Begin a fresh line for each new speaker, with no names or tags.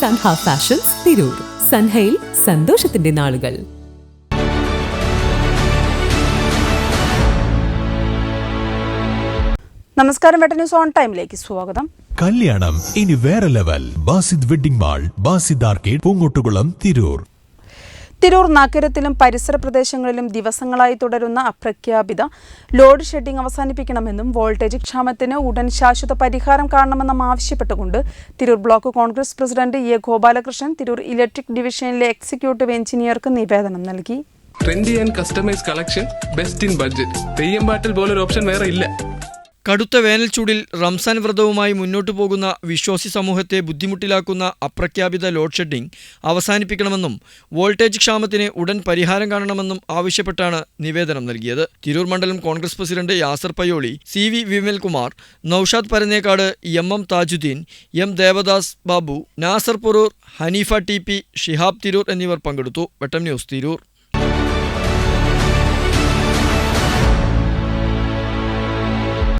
Sanha fashions Tirur. സൻഹയിൽ സന്തോഷത്തിന്റെ നാളുകൾ.
നമസ്കാരം വെട്ട ന്യൂസ് ഓൺ ടൈമിലേക്ക് സ്വാഗതം.
കല്യാണം ഇനി വേറെ level. Basid wedding mall Basid arcade Poonkottukulam Tirur.
Tirur നഗരത്തിലും പരിസര പ്രദേശങ്ങളിലും ദിവസങ്ങളായി തുടരുന്ന അപ്രഖ്യാപിത ലോഡ് ഷെഡിംഗ് അവസാനിപ്പിക്കണമെന്നും വോൾട്ടേജ് ക്ഷാമത്തിന് ഉടൻ ശാശ്വത പരിഹാരം കാണണമെന്നും ആവശ്യപ്പെട്ടുകൊണ്ട് Tirur block Congress president A Gopalakrishnan Tirur electric ഡിവിഷനിലെ എക്സിക്യൂട്ടീവ് എഞ്ചിനീയർക്ക് നിവേദനം നൽകി.
Trendy and customise collection best in budget Theyyam പാട്ടിൽ പോലൊരു ഓപ്ഷൻ വേറെ ഇല്ല.
കടുത്ത വേനൽച്ചൂടിൽ റംസാൻ വ്രതവുമായി മുന്നോട്ടു പോകുന്ന വിശ്വാസി സമൂഹത്തെ ബുദ്ധിമുട്ടിലാക്കുന്ന അപ്രഖ്യാപിത ലോഡ് ഷെഡിംഗ് അവസാനിപ്പിക്കണമെന്നും വോൾട്ടേജ് ക്ഷാമത്തിന് ഉടൻ പരിഹാരം കാണണമെന്നും ആവശ്യപ്പെട്ടാണ് നിവേദനം നൽകിയത്. തിരൂർ മണ്ഡലം Congress president Yasar Payyoli C V Vimalkumar Naushad Paranekkad M M Tajuddin M Devadas Babu Nasar Porur Hanifa T P Shihab Tirur എന്നിവർ പങ്കെടുത്തു. വെട്ടം ന്യൂസ് തിരൂർ.